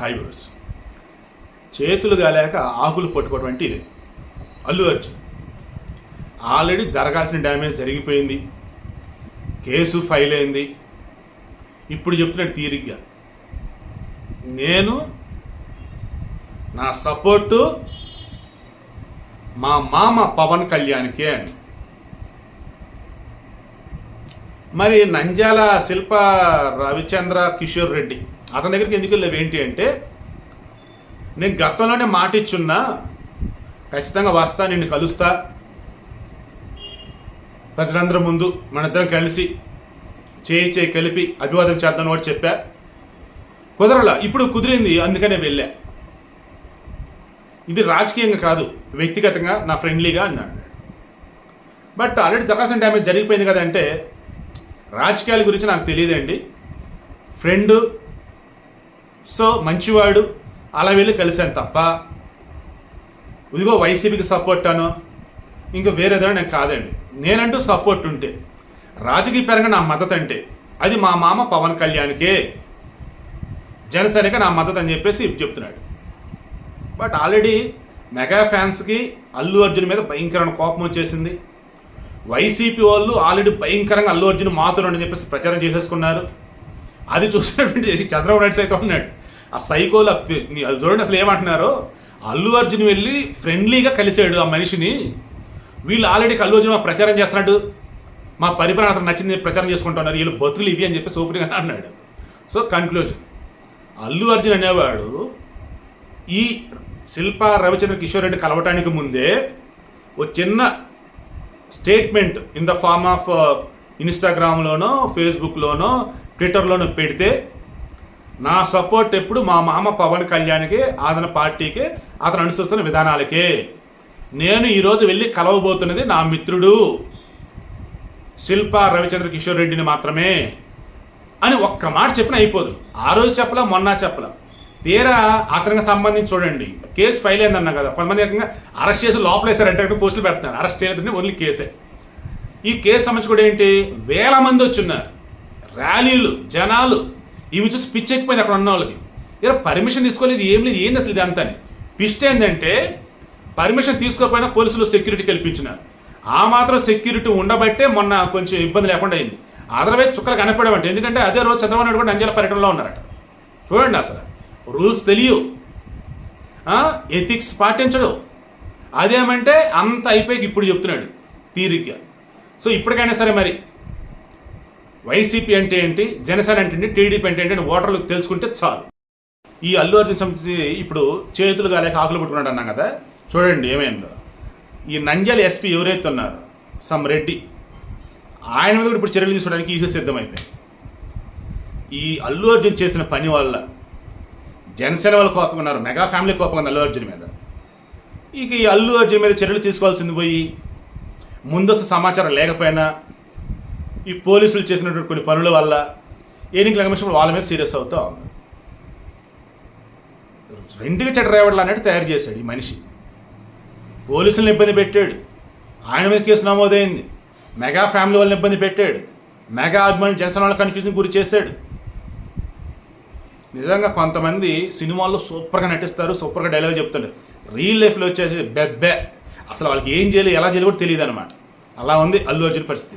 హైవర్స్. చేతులు గాలేక ఆకులు పట్టుకోవడం అంటే ఇది. అల్లు అర్జున్ ఆల్రెడీ జరగాల్సిన డ్యామేజ్ జరిగిపోయింది. కేసు ఫైల్ అయింది. ఇప్పుడు చెప్తున్నాడు తీరిగ్గా. నేను నా సపోర్టు మా మామ పవన్ కళ్యాణ్కే అని. మరి నంజాల శిల్ప రవిచంద్ర కిషోర్ రెడ్డి అతని దగ్గరికి ఎందుకు వెళ్ళావు? ఏంటి అంటే నేను గతంలోనే మాట ఇచ్చున్నా ఖచ్చితంగా వస్తా నిన్ను కలుస్తా ప్రజలందరి ముందు మనిద్దరం కలిసి చేయి చేయి కలిపి అభివాదం చేద్దాం కూడా చెప్పా. కుదరలా ఇప్పుడు కుదిరింది అందుకనే వెళ్ళా. ఇది రాజకీయంగా కాదు వ్యక్తిగతంగా నా ఫ్రెండ్లీగా అన్నాడు. బట్ ఆల్రెడీ జరగాల్సిన డ్యామేజ్ జరిగిపోయింది కదంటే రాజకీయాల గురించి నాకు తెలియదండి. ఫ్రెండ్ సో మంచివాడు అలా వెళ్ళి కలిశాను తప్ప ఇదిగో వైసీపీకి సపోర్ట్ అను ఇంకా వేరేదో నేను కాదండి. నేనంటూ సపోర్ట్ ఉంటే రాజకీయ పరంగా నా మద్దతు అంటే అది మా మామ పవన్ కళ్యాణ్కే జనసేనకి నా మద్దతు అని చెప్పేసి చెప్తున్నాడు. బట్ ఆల్రెడీ మెగా ఫ్యాన్స్కి అల్లు అర్జున్ మీద భయంకరమైన కోపం వచ్చేసింది. వైసీపీ వాళ్ళు ఆల్రెడీ భయంకరంగా అల్లు అర్జున్ మాతుడు అని చెప్పేసి ప్రచారం చేసేసుకున్నారు. అది చూసినటువంటి చంద్రబాబు నాయుడు సైతం ఉన్నాడు ఆ సైకోలు అప్పి- చూడండి అసలు ఏమంటున్నారో. అల్లు అర్జున్ వెళ్ళి ఫ్రెండ్లీగా కలిసాడు ఆ మనిషిని. వీళ్ళు ఆల్రెడీ అల్లు అర్జున్ ప్రచారం చేస్తున్నాడు. మా పరిపాలన అతను నచ్చింది ప్రచారం చేసుకుంటున్నారు వీళ్ళు బతులు ఇవి అని చెప్పి సూపర్గా అన్నాడు. సో కన్క్లూజన్ అల్లు అర్జున్ అనేవాడు ఈ శిల్ప రవిచంద్ర కిషోర్ రెడ్డి కలవటానికి ముందే ఓ చిన్న statement in the form of ఇన్స్టాగ్రామ్లోనో ఫేస్బుక్లోనో ట్విట్టర్లోనో పెడితే నా సపోర్ట్ ఎప్పుడు మా మామ పవన్ కళ్యాణ్కి అతని పార్టీకి అతను అనుసరిస్తున్న విధానాలకే. నేను ఈరోజు వెళ్ళి కలవబోతున్నది నా మిత్రుడు శిల్ప రవిచంద్ర కిషోర్ రెడ్డిని మాత్రమే. అని ఒక్క మాట చెప్పిన అయిపోదు. ఆ రోజు చెప్పలా మొన్న చెప్పలా. తీరా అతనికి సంబంధించి చూడండి. కేసు ఫైల్ అయిందన్నా కదా. కొంతమంది ఏకంగా అరెస్ట్ చేసి లోపలేసారంటే అక్కడ పోస్టులు పెడుతున్నారు. అరెస్ట్ చేయలేదంటే ఓన్లీ కేసే ఈ కేసు సంబంధించి కూడా ఏంటి? వేల మంది వచ్చున్నారు. ర్యాలీలు జనాలు. ఇవి చూసి పిచ్చి ఎక్కిపోయింది అక్కడ ఉన్న వాళ్ళకి. ఇలా పర్మిషన్ తీసుకోలేదు ఏం లేదు ఏంది అసలు ఇది అంతా పిస్ట్ ఏంటంటే పర్మిషన్ తీసుకోకపోయినా పోలీసులు సెక్యూరిటీ కల్పించినారు ఆ మాత్రం సెక్యూరిటీ ఉండబట్టే మొన్న కొంచెం ఇబ్బంది లేకుండా అయింది. అదర్వైజ్ చుక్కలు కనపడమంటే ఎందుకంటే అదే రోజు చంద్రబాబు నాయుడు కూడా నంజాల పర్యటనలో ఉన్నారట. చూడండి అసలు. రూల్స్ తెలియవు. ఎథిక్స్ పాటించడు. అదేమంటే అంత అయిపోయి ఇప్పుడు చెప్తున్నాడు తీరిగ్గా. సో ఇప్పటికైనా సరే మరి వైసీపీ అంటే ఏంటి జనసేన అంటే ఏంటి టీడీపీ అంటే ఏంటి అని ఓటర్లకు తెలుసుకుంటే చాలు. ఈ అల్లు అర్జున్ సంస్థ ఇప్పుడు చేతులు కాలేక ఆకులు పట్టుకున్నాడు అన్నాం కదా. చూడండి ఏమైందో. ఈ నంద్యాల ఎస్పీ ఎవరైతే ఉన్నారో సమ్ రెడ్డి ఆయన మీద కూడా ఇప్పుడు చర్యలు తీసుకోవడానికి ఈజీ సిద్ధమైపోయింది ఈ అల్లు అర్జున్ చేసిన పని వల్ల జనసేన వాళ్ళు కోపం ఉన్నారు మెగా ఫ్యామిలీ కోపం ఉంది అల్లు అర్జున్ మీద. ఇక ఈ అల్లు అర్జున్ మీద చర్యలు తీసుకోవాల్సింది పోయి ముందస్తు సమాచారం లేకపోయినా ఈ పోలీసులు చేసినటువంటి కొన్ని పనుల వల్ల ఎన్నికల కమిషన్ వాళ్ళ మీద సీరియస్ అవుతా ఉంది. రెండుగా చెడ్డ డ్రైవర్లు అన్నట్టు తయారు చేశాడు ఈ మనిషి. పోలీసులను ఇబ్బంది పెట్టాడు. ఆయన మీద కేసు నమోదైంది. మెగా ఫ్యామిలీ వాళ్ళని ఇబ్బంది పెట్టాడు. మెగా అభిమానులు జనసేన వాళ్ళ కన్ఫ్యూజన్ గురి చేశాడు. నిజంగా కొంతమంది సినిమాల్లో సూపర్గా నటిస్తారు సూపర్గా డైలాగ్ చెప్తాడు రియల్ లైఫ్లో వచ్చేసి బెబ్బే అసలు వాళ్ళకి ఏం చేయాలి ఎలా చేయాలి కూడా తెలియదు అనమాట అలా ఉంది అల్లు అర్జున్ పరిస్థితి.